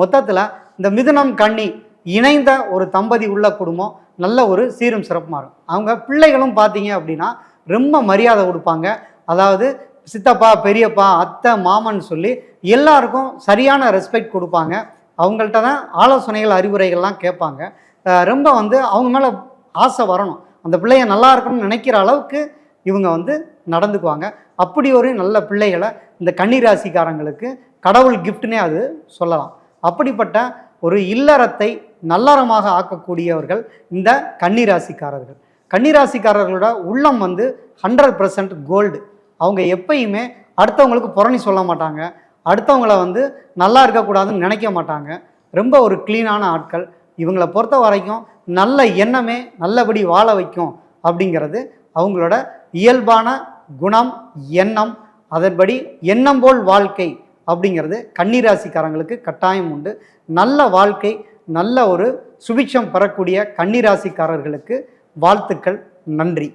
மொத்தத்தில் இந்த மிதுனம் கன்னி இணைந்த ஒரு தம்பதி உள்ள குடும்பம் நல்ல ஒரு சீரும் சிறப்புமாக இருக்கும். அவங்க பிள்ளைகளும் பார்த்தீங்க அப்படின்னா ரொம்ப மரியாதை கொடுப்பாங்க. அதாவது சித்தப்பா பெரியப்பா அத்தை மாமன் சொல்லி எல்லாருக்கும் சரியான ரெஸ்பெக்ட் கொடுப்பாங்க. அவங்கள்ட்ட தான் ஆலோசனைகள் அறிவுரைகள்லாம் கேட்பாங்க. ரொம்ப வந்து அவங்க மேலே ஆசை வரணும். அந்த பிள்ளைய நல்லா இருக்கணும்னு நினைக்கிற அளவுக்கு இவங்க வந்து நடந்துக்குவாங்க. அப்படி ஒரு நல்ல பிள்ளைகளை இந்த கன்னிராசிக்காரங்களுக்கு கடவுள் கிஃப்ட்னே அது சொல்லலாம். அப்படிப்பட்ட ஒரு இல்லறத்தை நல்லறமாக ஆக்கக்கூடியவர்கள் இந்த கன்னிராசிக்காரர்கள். கன்னிராசிக்காரர்களோட உள்ளம் வந்து ஹண்ட்ரட் பர்சன்ட் கோல்டு அவங்க எப்பயுமே அடுத்தவங்களுக்கு புறணி சொல்ல மாட்டாங்க. அடுத்தவங்கள வந்து நல்லா இருக்கக்கூடாதுன்னு நினைக்க மாட்டாங்க. ரொம்ப ஒரு க்ளீனான ஆட்கள். இவங்களை பொறுத்த வரைக்கும் நல்ல எண்ணமே நல்லபடி வாழ வைக்கும் அப்படிங்கிறது அவங்களோட இயல்பான குணம் எண்ணம் அதன்படி எண்ணம் போல் வாழ்க்கை. அப்படிங்கிறது கன்னிராசிக்காரங்களுக்கு கட்டாயம் உண்டு. நல்ல வாழ்க்கை நல்ல ஒரு சுபிட்சம் பெறக்கூடிய கன்னிராசிக்காரர்களுக்கு வாழ்த்துக்கள் நன்றி.